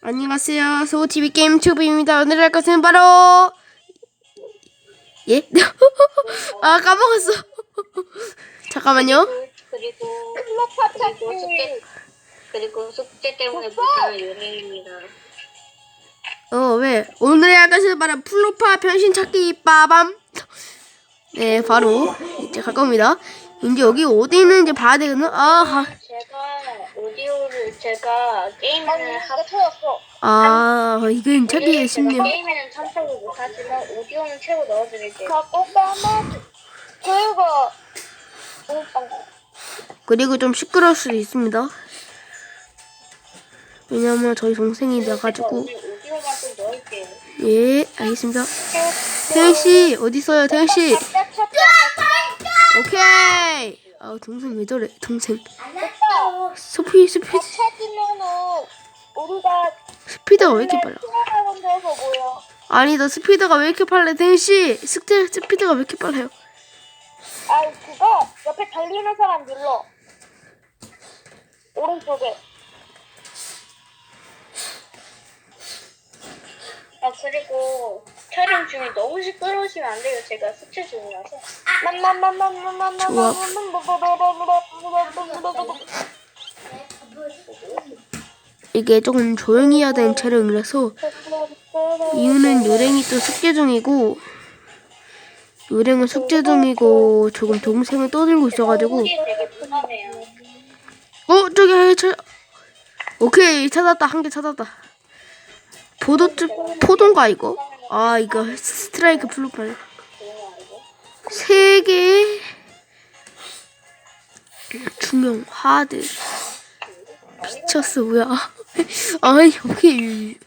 안녕하세요. 소TV 게임 튜브입니다. 오늘 할 것은 바로 예? 아 까먹었어. 잠깐만요. 그리고 숙제 찾기 그리고 숙제 때문에 못하는 연예인입니다. 어 왜? 오늘 할 것은 바로 플로파 변신 찾기 빠밤. 네 바로 이제 갈 겁니다. 이제 여기 어디 있는지 봐야 되거든. 아, 오디오를 제가 게임에는 하 찾았어 아 이건 제가 쉽네요. 게임에는 참석을 못하지만 오디오는 최고 넣어드릴게요. 갖고 까마 저희가 오빠 그리고 좀 시끄러울 수도 있습니다. 왜냐면 저희 동생이 좀 넣을게요. 예 알겠습니다. 태현 씨 어디 있어요, 태현 씨? 오케이. 아 동생 왜 저래? 동생. 스피 스피 우리가 스피드가 왜 이렇게 빨라? 데서 아니 너 스피드가 왜 이렇게 빨라, 씨? 스트 스피드가 왜 이렇게 빨라요? 아 그거 옆에 달리는 사람 눌러 오른쪽에 아 그리고 촬영 중에 너무 시끄러우시면 안 돼요. 제가 숙제 중이라서. 이게 조금 조용히 해야 되는 촬영이라서 이유는 요랭이 또 숙제 중이고 요랭은 숙제 중이고 조금 동생을 떠들고 있어가지고. 어 저기 하나 찾 오케이 찾았다. 한 개 찾았다. 포도 포도인가 이거? 아 이거 스트라이크 플루팔 세 개. 중형 하드 미쳤어 뭐야. 아니 여기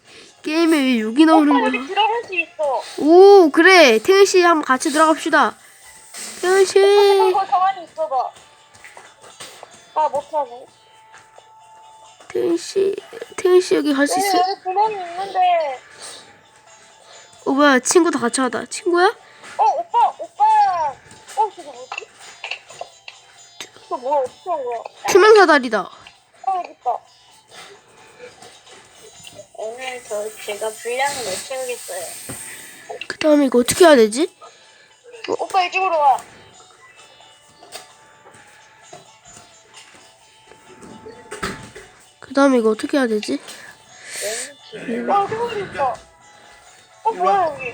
게임에 왜 여기 나오는 거야? 들어갈 수 있어. 오 그래. 태은 씨 한번 같이 들어갑시다. 태은 씨. 그거 가만히 있어봐. 아 못하네 태은 씨 태은 씨 여기 갈 수 여기 있어? 여기 구멍이 있는데. 어 뭐야. 친구 다 같이 하다. 친구야? 어 오빠 오빠 어 저거 뭐지? 저거 뭐야 어떻게 한 거야 투명 사다리다 어 있다 오늘 저 제가 분량을 못 채우겠어요. 그 다음에 이거 어떻게 해야 되지? 오빠 이쪽으로 와 그 다음에 이거 어떻게 해야 되지? 어, 저기 있어. 어, 뭐야, 여기.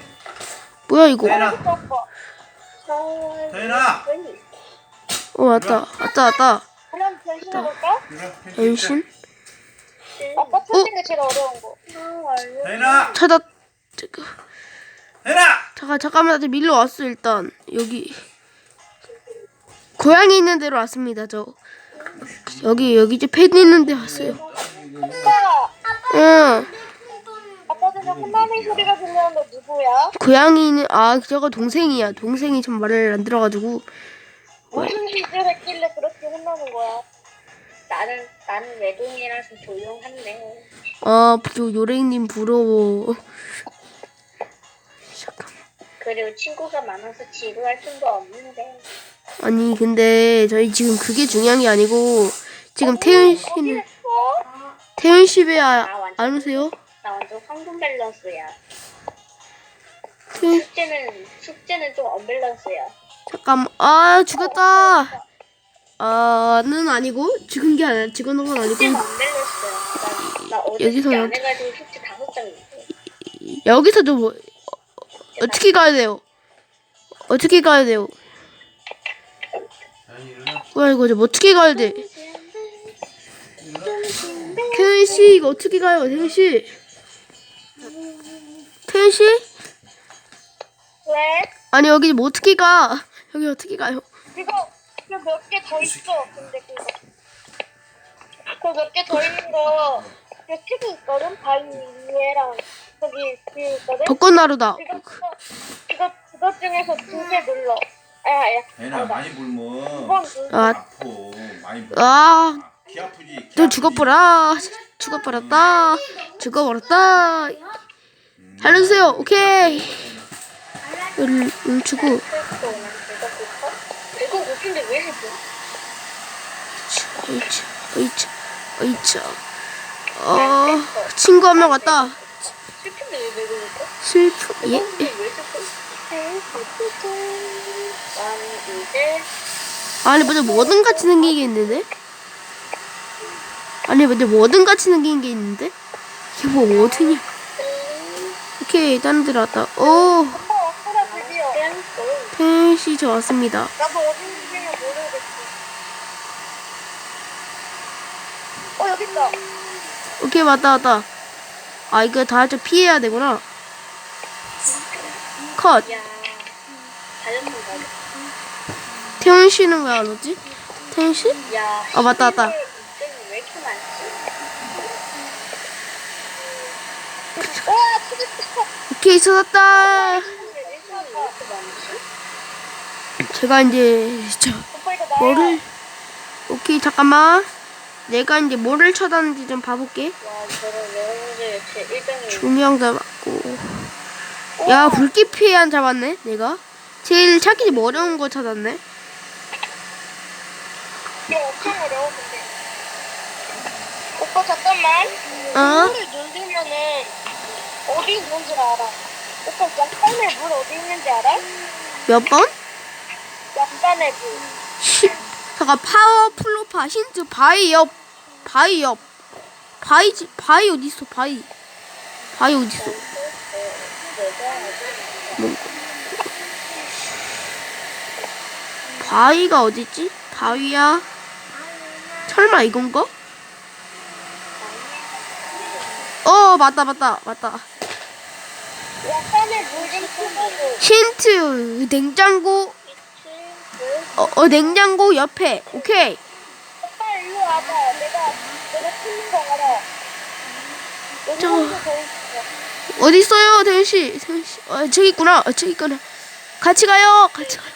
뭐야 이거 있어, 오빠. 태연아, 어 왔다. 왔다 왔다. 그럼 변신해 볼까? 변신? 아빠 찾는 게 제일 어려운 거. 태연아, 찾았 잠깐. 태연아. 잠깐 잠깐만 나 밀러 왔어 일단. 여기. 고양이 있는 데로 왔습니다 저. 여기 여기 이제 패드 있는 데 왔어요. 오빠, 응 전에 홈마미 소리가 들렸는데 누구야? 고양이는 아 저거 동생이야 동생이 좀 말을 안 들어가지고 무슨 짓을 했길래 그렇게 혼나는 거야? 나는 나는 외동이라서 조용한데. 아 요, 요랭님 부러워 그리고 친구가 많아서 지루할 틈도 없는데. 아니 근데 저희 지금 그게 중요한 게 아니고 지금 태윤 씨는 어? 태윤 씨왜 아, 안 오세요? 나 완전 황금 밸런스야. 태윤 숙제는 숙제는 좀 언밸런스야. 잠깐 아 죽었다 아는 아니고 죽은 게 아니라 죽은 건 아니고 언밸런스야. 나, 나 어제 여기서 숙제 안 해가지고 숙제 다섯 장 있어. 여기서 좀 뭐, 어, 어떻게 가야 돼요? 어떻게 가야 돼요? 일어나. 뭐야 이거 좀 어떻게 가야 돼? 태윤 씨 이거 어떻게 가요? 태윤 씨 태윤 씨 왜? 아니 여기 뭐 어떻게 가? 여기 어떻게 가요? 이거, 이거 몇 개 더 있어. 근데 그거. 그거 몇 개 더 있는 거. 그 책이 있거든? 바위 위에랑. 저기, 그 있거든? 벚꽃나루다. 이거, 그거, 이거, 그것 중에서 두 개 눌러. 아, 야, 태연아 많이 불면 두번 눌러. 아, 아파. 많이 불면. 아, 귀 아프지. 귀 또 아프지? 죽어버라. 죽어버렸다. 죽어버렸다. 살려주세요. 오케이. 을, 배가 왜 해줘? 어이차, 어이차, 어이차. 어 친구 한 명 왔다. 슬픈데 왜? 슬프 예? 왜 슬퍼? 나는 이제 아니 근데 뭐든 같이 생긴 게 있는데? 아니 근데 뭐든 같이 생긴 게 있는데? 이게 뭐 뭐든이야? 오케이 다른 데 왔다. 오 태연씨 저 왔습니다. 나도 있는지 모르겠어. 어 여기 있다. 오케이 왔다 왔다. 아 이거 다 좀 피해야 되구나. 컷. 태연 씨는 왜 안 오지? 태연 씨? 야 아, 맞다, 맞다. 왜 이렇게 많지? 오케이 찾았다. 제가 이제 저. 뭐를 오케이 잠깐만. 내가 이제 뭐를 찾았는지 좀 봐볼게. 와 저런 여러분들 제 1등을 조명 잡았고. 야 불빛 피해 안 잡았네 내가. 제일 찾기 좀 어려운 거 찾았네. 이거 엄청 어려워 근데. 오빠 잠깐만. 어? 물을 누르면은 어디 있는지 알아. 오빠 약간의 물 어디 있는지 알아? 몇 번? 약간의 물. 시, 잠깐 파워 플로파 힌트 바위 옆 바위 옆 바위 지- 바위 어디 있어 바위 바위 어디 있어? 바위가 어디 있지? 바위야? 설마 이건가? 어 맞다 맞다 맞다 힌트 냉장고 어, 어 냉장고 옆에 오케이 오빠 일로 와봐. 내가 내가 틀린 거 알아. 어디 있어요 대현 씨 대현 씨 어, 저기 있구나 어, 저기 있구나 같이 가요 같이 가요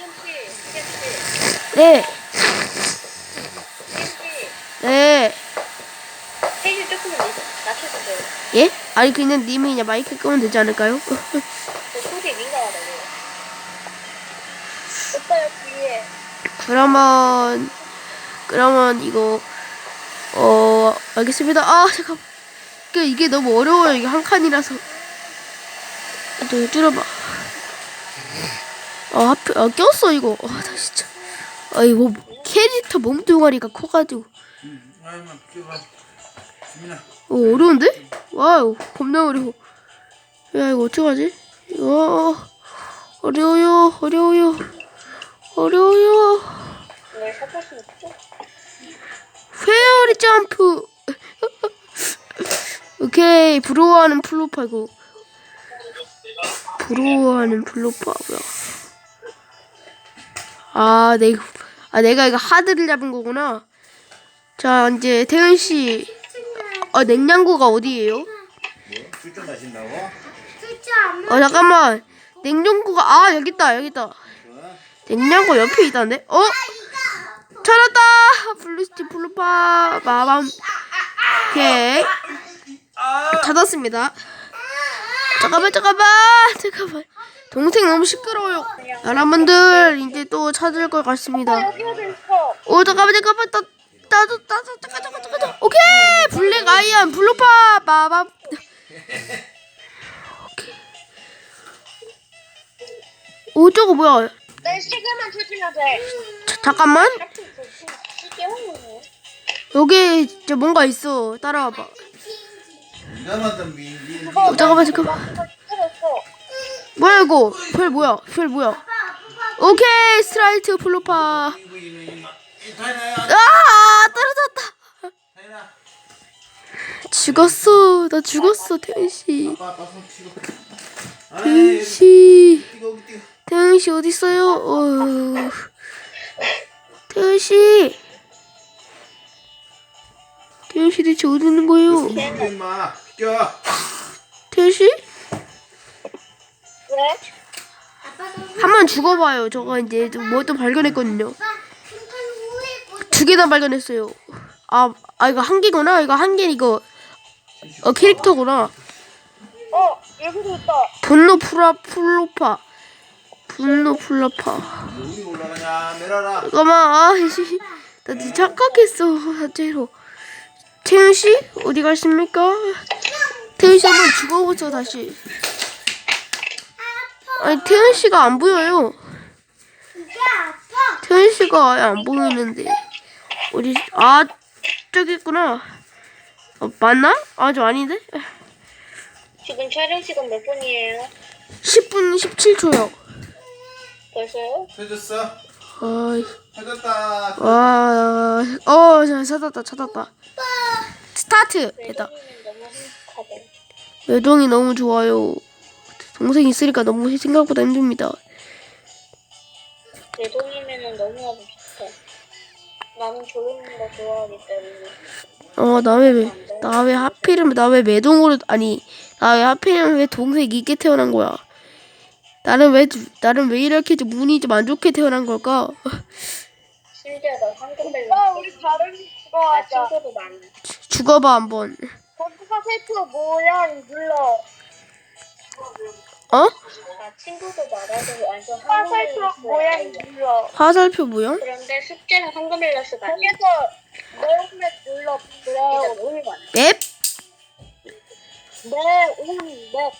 네 씨, 네. 페이지 조금만 낮춰주세요. 예? 아니 그냥 님이 그냥 마이크 끄면 되지 않을까요? 저 소리에 민감하다고요. 오빠 여기 위에. 그러면 그러면 이거 어 알겠습니다. 아 잠깐 그 이게 너무 어려워요. 이게 한 칸이라서 또 줄여봐. 아 하필 아 꼈어 이거. 아나 진짜. 아이 뭐 캐릭터 몸뚱아리가 커가지고 아이만 비켜봐. 지민아. 어, 어려운데? 와우 겁나 어려워. 야 이거 어떡하지? 이거 어려워요 어려워요 어려워요. 페어리 점프. 오케이 부러워하는 플로파고. 부러워하는 플로파고요. 아 내가 아 내가 이거 하드를 잡은 거구나. 자 이제 태은 씨. 어 냉장고가 어디예요? 뭐? 출전 마신다고? 어 잠깐만 냉장고가 아 여기 있다 여기 있다. 냉장고 옆에 있다는데? 어? 찾았다! 블루스티 블루파 마밤 오케이 찾았습니다 잠깐만 잠깐만 잠깐만 동생 너무 시끄러워요 여러분들 이제 또 찾을 것 같습니다? 오 잠깐만 잠깐만 나 나도 나도 잠깐 잠깐 잠깐 잠깐 오케이! 블랙 아이언 블루파 마밤. 오케이. 오 저거 뭐야? 내 시계만 조심해야 돼. 자, 잠깐만. 여기 저 뭔가 있어. 따라와봐. 네가 만든 미인지. 어, 잠깐만 잠깐만. 뭐야 이거? 별 뭐야? 별 뭐야? 오케이 스트라이트 플로파 타이나야. 아 떨어졌다. 죽었어 나 죽었어 태은씨 아빠 아빠 손 치고. 아이 태은씨 뛰고 여기 뛰고. 태은씨 어딨어요 어... 태은씨 태은씨 대체 어디 있는 거예요 비켜 임마. 비켜. 태은씨 왜? 한번 죽어봐요 저거 이제 뭐또 발견했거든요 두 개나 발견했어요 아, 아 이거 한 개구나 이거 한 개 이거 어 캐릭터구나 어 여기도 있다. 분노 프라 플로파 분노 올라가냐? 내려라. 잠깐만 아이씨 나 진짜 착각했어 자체로 태윤 씨 어디 가십니까? 태윤 씨 한번 죽어보죠 다시. 아니 태윤 씨가 안 보여요. 태윤 씨가 아예 안 보이는데 어디 아 저기 있구나. 어, 맞나? 아 저 아닌데? 지금 촬영 시간 몇 분이에요? 10분 17초요. 벌써요? 해줬어? 아이. 해줬다. 와, 어, 잘 찾았다, 찾았다. 스타트! 됐다. 너무. 외동이 너무 좋아요. 동생 있으니까 너무 생각보다 힘듭니다. 외동이면은 너무나도 좋 다. 나는 조용한 거 좋아하기 때문에. 어, 나 왜, 나 왜 하필이면, 나 왜 매동으로, 아니, 나 왜 하필이면 왜 동생 있게 태어난 거야? 나는 왜, 나는 왜 이렇게 좀 운이 좀 안 좋게 태어난 걸까? 심지어 나 황금벨 오빠 우리 다른 거나 하자. 친구도 많아. 죽어봐, 한번. 거기가 세트 모양 눌러. 어? 친구도 완전 화살표 모양 눌러. 화살표 모양? 그런데 숙제는 황금벨러스가 아니야. 거기서 네온맵 눌러. 그래. 맵? 네온맵.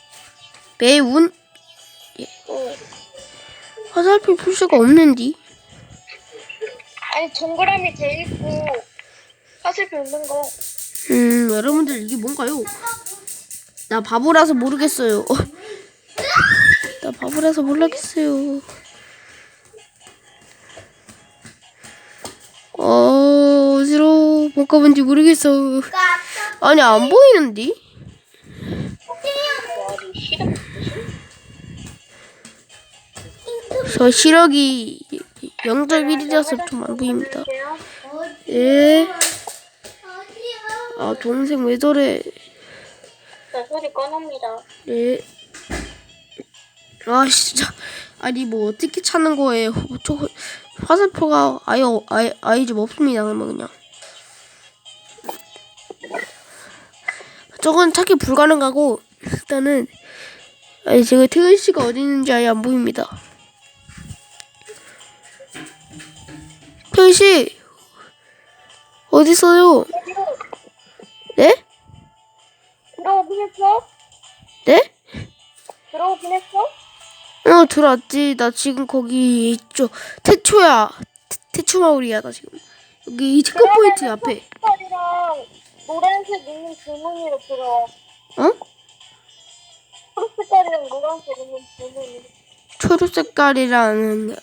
매운? 예. 화살표 표시가 없는디? 아니 동그라미 돼 있고 화살표 있는 거. 음, 여러분들 이게 뭔가요? 나 바보라서 모르겠어요. 나 바보라서 모르겠어요. 어, 어디로 못 가본지 모르겠어. 아니, 안 싫어. 저 시력이 0.1이라서 좀 안 보입니다. 예. 아, 동생 왜 저래? 나 소리 꺼놓습니다. 네. 아 진짜 아니 뭐 어떻게 찾는 거예요? 저 화살표가 아예 어- 아예 아예 좀 없습니다. 그러면 그냥 저건 찾기 불가능하고 일단은 아니 제가 태은 씨가 어디 있는지 아예 안 보입니다. 태은 씨 어디 있어요? 네? 들어오긴 했어? 네? 들어오긴 했어? 어 들어왔지. 나 지금 거기 있죠. 태초야. 태, 태초 마을이야 나 지금. 여기 이 체크 포인트 앞에. 색깔이랑 노란색 있는 주머니로 들어와. 어? 초록 색깔이랑 노란색 있는 주머니. 초록 색깔이라는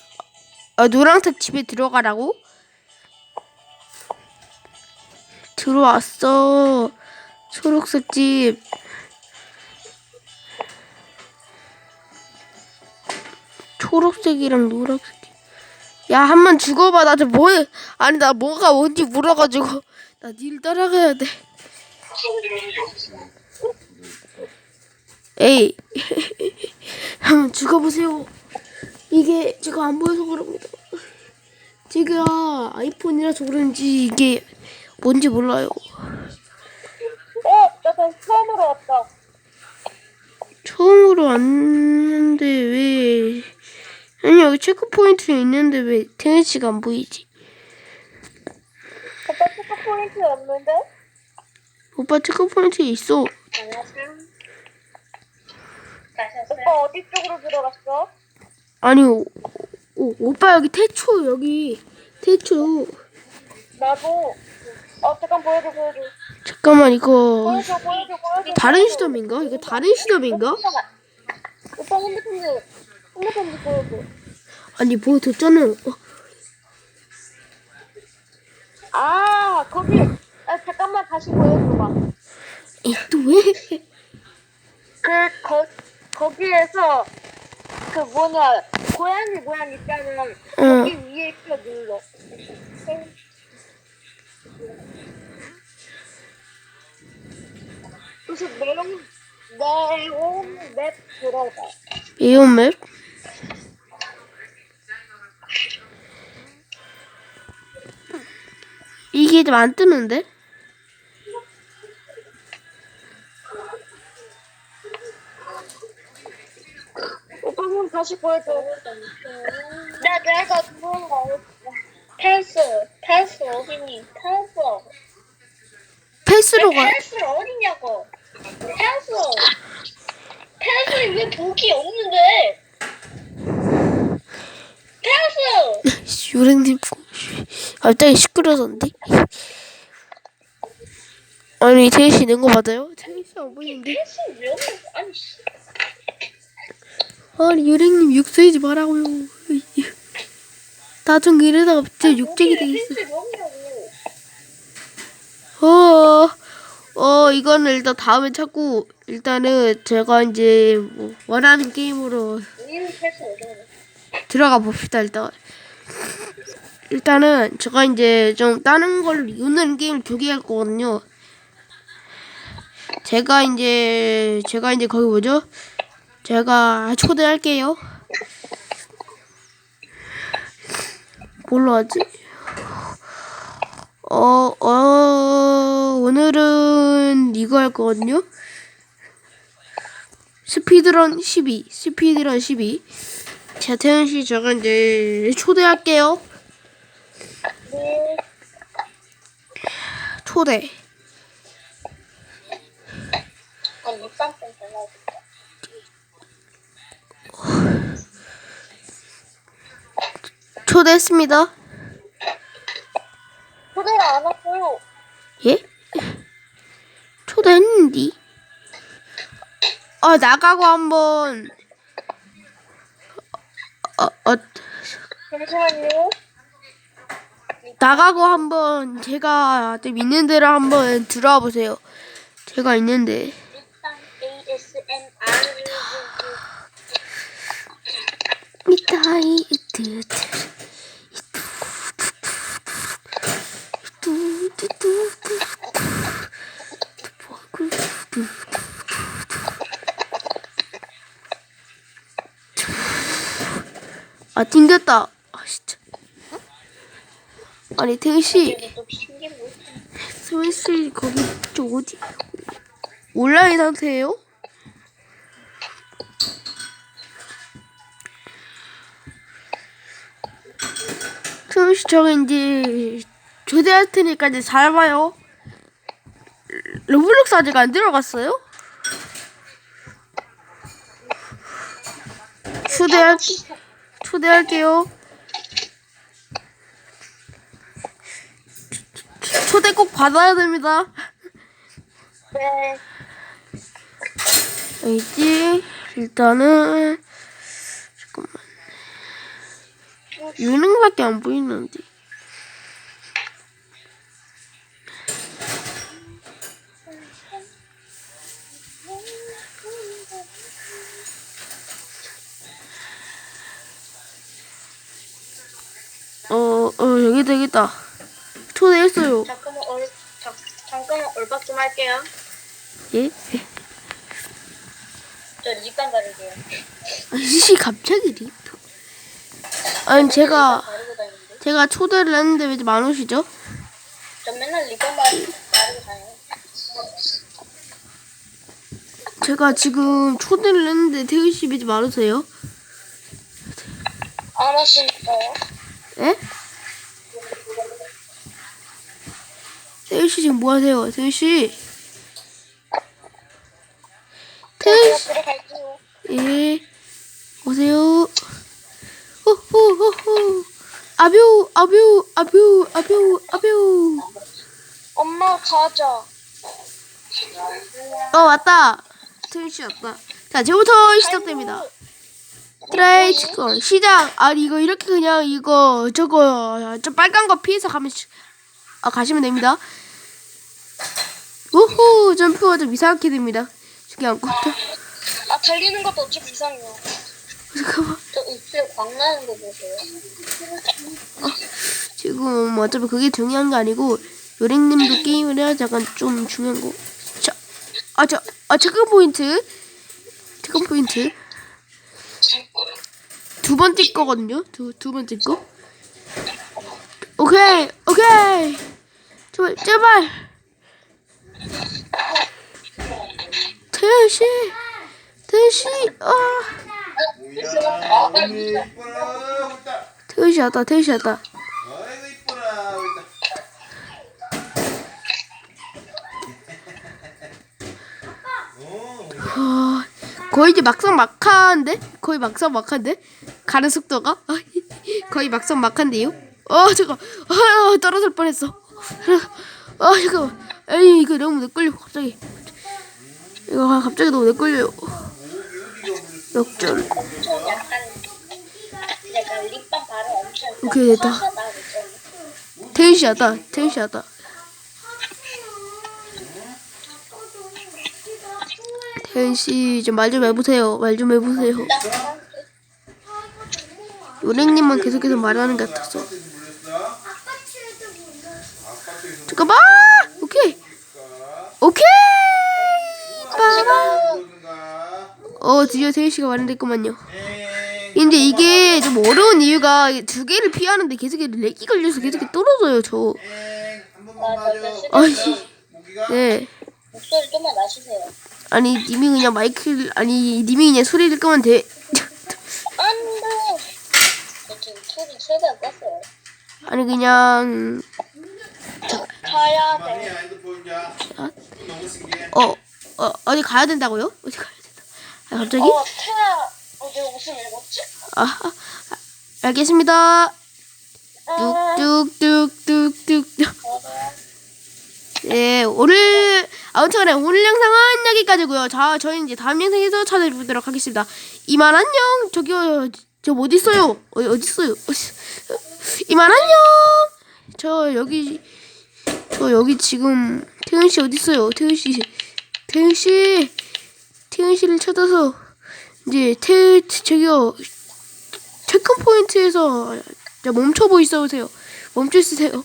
아 노란색 집에 들어가라고? 들어왔어. 초록색 집 초록색이랑 노란색. 야 한 번 죽어봐. 나좀 뭐해 아니 나 뭐가 뭔지 물어가지고. 나 닐 따라가야 돼. 에이. 한번 죽어보세요. 이게 제가 안 보여서 그럽니다. 제가 아이폰이라서 그런지 이게 뭔지 몰라요. 어, 나 다시 처음으로 왔다. 처음으로 왔는데 왜 아니 여기 체크포인트 있는데 왜 씨가 안 보이지 오빠 체크 포인트 없는데? 오빠 체크포인트 있어? 오빠 어디 쪽으로 들어갔어? 아니 오, 오, 오빠 여기 태초 여기 태초 나도. 어, 잠깐 보여줘, 보여줘. 잠깐만 이거 보여줘, 보여줘, 보여줘. 다른 시점인가 이거 다른 시점인가 오빠 핸드폰 좀, 핸드폰. 아니 보여줬잖아 어, 아, 거기. 아, 잠깐만 다시 보여줘봐. 에이, 또 왜? 그, 거, 거기에서, 그 뭐냐, 고양이 모양 있잖아. 응. 거기 위에 껴 눌러. 무슨 내용, 내용 맵 들어가. 매운맵 이게 좀 안 뜨는데? 오빠 한번 다시 보여줘. 나, 내가 누른 거. 패스, 패스 어디니? 패스. 패스로 가. 펜슬 어디냐고. 펜슬. 펜슬이 왜 독이 없는데? 펜슬. 요랭님 갑자기 시끄러졌는데? 아니 태희 씨 있는 거 맞아요? 태희 씨안 보이는데? 아니 요랭님 욕 쓰지 말라고요. 나중에 이러다가 진짜 욕쟁이 되겠어. 어, 어, 이거는 일단 다음에 찾고, 일단은 제가 이제 뭐 원하는 게임으로. 들어가 봅시다, 일단. 일단은 제가 이제 좀 다른 걸로 이우는 게임 두 개 할 거거든요. 제가 이제, 제가 이제 거기 뭐죠? 제가 초대 할게요. 뭘로 하지? 어, 어, 오늘은 이거 할 거거든요. 스피드런 12, 스피드런 12. 자, 태현 씨, 제가 이제 초대할게요. 초대. 초대했습니다. 초대를 안 왔어요. 예? 초대했는디? 아, 나가고 한번. 어, 어, 잠시만요. 나가고 한번 제가 좀 있는 데로 한번 들어와 보세요. 제가 있는데. 미타이 뚜아 튕겼다. 아. 아니 뭐 소희 씨 거기 저 어디 온라인 상태예요? 씨 저기 이제 초대할 테니까 이제 잘 봐요. 로블록스 아직 안 들어갔어요? 초대할 초대할게요. 초대 꼭 받아야 됩니다. 네. 알지? 일단은 잠깐만 유능밖에 안 보이는데. 어, 어, 여기 되겠다. 초대했어요. 잠깐만 얼 잠, 잠깐만 얼박 좀 할게요. 예? 저 립밤 바를게요. 아씨 갑자기 리프. 아니 제가 바르고 다니는데. 제가 초대를 했는데 왜 이렇게 안 오시죠? 저 맨날 립밤 바르고 바르고 다녀요. 제가 지금 초대를 했는데 태우 씨왜 이렇게 안 오세요? 안 왔으니까요. 에? 태우 씨 지금 뭐 하세요? 태우 씨. 제가 씨. 예. 오세요. 호호호호. 아뷰 아뷰 아뷰 아뷰 아뷰. 엄마 가자. 어 왔다. 태우 씨 왔다. 자 지금부터 시작됩니다. 트레이트 건 시작. 아니 이거 이렇게 그냥 이거 저거 저 빨간 거 피해서 가면 시- 아 가시면 됩니다. 우후 점프가 좀 이상하게 됩니다. 저기 안고 아 달리는 것도 어차피 이상해요. 잠깐만 저 입술 광 나는 거 보세요. 지금 뭐 어차피 그게 중요한 게 아니고 요랭님도 게임을 해야 약간 좀 중요한 거. 자, 아, 저, 아, 체크 포인트. 체크 포인트. 두 번째 거거든요. 두, 두 번째 거. 오케이, 오케이. 제발, 제발. 태시 태시 아. 대시하다 태시하다. 아, 거의 이제 막상 막하인데? 거의 막상 막하인데? 가는 속도가? 아, 거의 막상 막한데요? 어 잠깐. 어, 떨어질 뻔했어. 아, 잠깐만. 에이, 이거 너무 내끌려, 갑자기. 이거 갑자기 너무. 역전. 립밤 바르 엄청 오케이, 됐다. 텐시하다, 텐시하다. 텐시, 좀말좀 해보세요. 말 좀 해보세요. 요랭님만 계속해서 말하는 것 같았어. 물렸어? 잠깐만! 오케이! 오케이! 그러는가? 어, 드디어 텐시가 완료됐구만요. 엥. 근데 이게 좀 어려운 이유가 두 개를 피하는데 계속 렉이 걸려서 계속 떨어져요, 저. 모기가? 네. 목소리 좀만 나시세요. 아니, 님이 그냥 마이크를, 아니, 님이 그냥 소리를 끄면 돼. 안돼. 저 지금 소리 최대한 껐어요. 아니, 그냥, 가야 돼. 신기해. 어, 어, 어디 가야 된다고요? 어디 가야 된다. 아, 갑자기? 어, 태야 어제 무슨 읽었지? 아, 아, 아, 알겠습니다. 아, 뚝뚝뚝뚝뚝뚝. 네, 오늘 아무튼 간에 오늘 영상은 여기까지고요. 자, 저희 이제 다음 영상에서 찾아뵙도록 하겠습니다. 이만 안녕. 저기요, 저 어디 있어요? 어, 어디 있어요? 어디- 이만 안녕. 저 여기 저 여기 지금 태은 씨 어디 있어요? 태은 씨, 태은 씨, 태은 씨를 찾아서 이제 태 저기요 체크 포인트에서 자, 멈춰 있어 보세요. 멈춰 있으세요.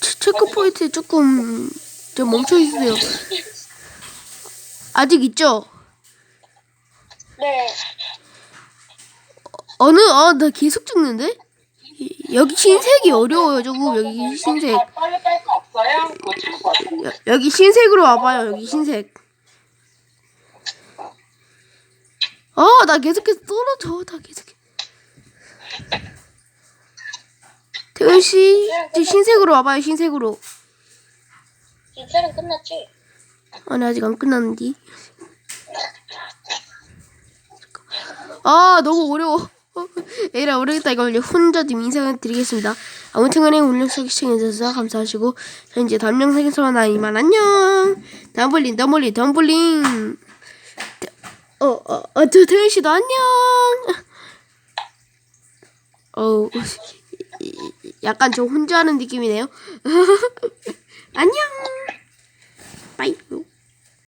체- 체크 포인트에 조금 좀 멈춰 있으세요. 아직 있죠? 네. 어느 아 나 계속 죽는데? 이- 여기 흰색이 어려워요 조금 여기 흰색 빨리 뺄거 없어요? 그거 참고 왔어요. 여, 여기 흰색으로 와봐요 여기 흰색 아나 계속해서 떨어져 나 계속해 태훈씨 이제 흰색으로 와봐요 흰색으로 진짜는 끝났지? 아니 아직 안 끝났는데 아 너무 어려워 에라 모르겠다. 이걸 혼자 좀 인사를 드리겠습니다. 아무튼 간에 오늘 영상 시청해주셔서 감사하시고 저 이제 다음 영상에서 만나 이만 안녕. 덤블링 덤블링 덤블링. 어어어 저 태윤씨도 안녕. 어우 약간 저 혼자 하는 느낌이네요. 안녕. 빠이